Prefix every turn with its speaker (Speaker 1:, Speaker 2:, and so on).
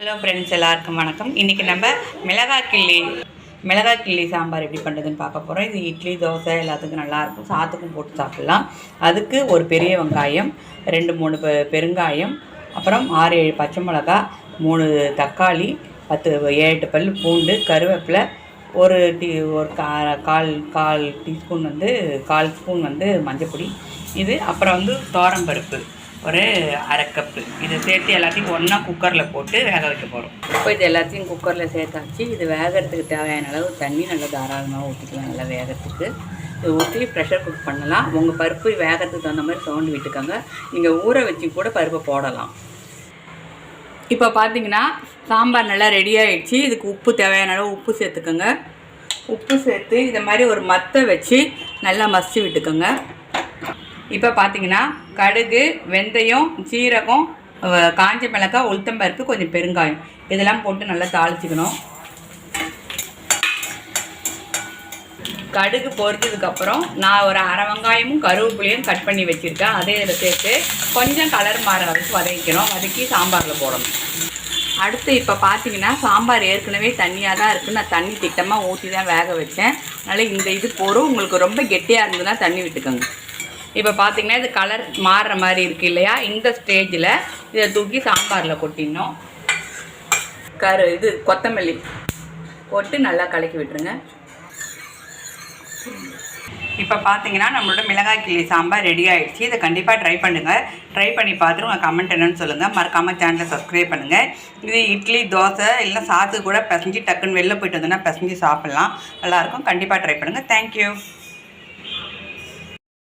Speaker 1: Hello friends எல்லாருக்கும் வணக்கம். இன்றைக்கி நம்ம மிளகாய் கிள்ளி மிளகாய் கிள்ளி சாம்பார் எப்படி பண்ணுறதுன்னு பார்க்க போகிறோம் இது இட்லி தோசை எல்லாத்துக்கும் நல்லாயிருக்கும் சாத்துக்கும் போட்டு சாப்பிட்லாம். அதுக்கு ஒரு பெரிய வெங்காயம் ரெண்டு மூணு பெ பெருங்காயம் அப்புறம் ஆறு ஏழு பச்சை மிளகா மூணு தக்காளி பத்து ஏழு எட்டு பல் பூண்டு கருவேப்பிலை ஒரு டீ ஒரு கா கால் கால் டீஸ்பூன் வந்து கால் ஸ்பூன் வந்து மஞ்சப்பொடி இது அப்புறம் வந்து தோரம்பருப்பு ஒரு அரை கப்பு இதை சேர்த்து எல்லாத்தையும் ஒன்றா குக்கரில் போட்டு வேக வைக்க போகிறோம் இப்போ இது எல்லாத்தையும் குக்கரில் சேர்த்தாச்சு. இது வேகிறதுக்கு தேவையான அளவு தண்ணி நல்லா தாராளமாக ஊற்றிக்கலாம் நல்லா வேகிறதுக்கு. இது ஊற்றி ப்ரெஷர் குக் பண்ணலாம். உங்கள் பருப்பு வேகிறதுக்கு தகுந்த மாதிரி சவுண்டு விட்டுக்கோங்க. நீங்கள் ஊற வச்சு கூட பருப்பை போடலாம். இப்போ பார்த்தீங்கன்னா சாம்பார் நல்லா ரெடி ஆகிடுச்சு இதுக்கு உப்பு தேவையான அளவு உப்பு சேர்த்துக்கோங்க. உப்பு சேர்த்து இதை மாதிரி ஒரு மத்தை வச்சு நல்லா மசிச்சு விட்டுக்கோங்க. இப்போ பார்த்தீங்கன்னா கடுகு வெந்தயம் சீரகம் காஞ்ச மிளகாய் உளுத்தம்பருப்பு கொஞ்சம் பெருங்காயம். இதெல்லாம் போட்டு நல்லா தாளிச்சுக்கணும். கடுகு பொறிச்சதுக்கப்புறம் நான் ஒரு அரை வெங்காயமும் கருவேப்பிலையும் கட் பண்ணி வச்சுருக்கேன். அதே இதில் சேர்த்து கொஞ்சம் கலர் மாற அளவுக்கு வதக்கிக்கணும். வதக்கி சாம்பாரில் போடணும். அடுத்து இப்போ பார்த்தீங்கன்னா சாம்பார் ஏற்கனவே தண்ணியாக தான் இருக்குது நான் தண்ணி திட்டமாக ஊற்றி தான் வேக வச்சேன். அதனால் இந்த இது போகிறோம் உங்களுக்கு ரொம்ப கெட்டியாக இருந்ததுன்னா தண்ணி விட்டுக்கோங்க. இப்போ பார்த்தீங்கன்னா இது கலர் மாறுற மாதிரி இருக்குது இல்லையா? இந்த ஸ்டேஜில் இதை தூக்கி சாம்பாரில் கொட்டிடணும். கரு இது கொத்தமல்லி போட்டு நல்லா கலக்கி விட்டுருங்க. இப்போ பார்த்தீங்கன்னா நம்மளோட மிளகாய் கிள்ளி சாம்பார் ரெடி ஆகிடுச்சு இதை கண்டிப்பாக ட்ரை பண்ணுங்கள் ட்ரை பண்ணி பார்த்துட்டு உங்கள் கமெண்ட் என்னன்னு சொல்லுங்கள் மறக்காமல் சேனலை சப்ஸ்கிரைப் பண்ணுங்கள் இது இட்லி தோசை இல்லை சாத்து கூட பிசைஞ்சு டக்குன்னு வெளில போயிட்டு வந்தோன்னா பிசைஞ்சு சாப்பிட்லாம். நல்லாயிருக்கும் கண்டிப்பாக ட்ரை பண்ணுங்கள் தேங்க்யூ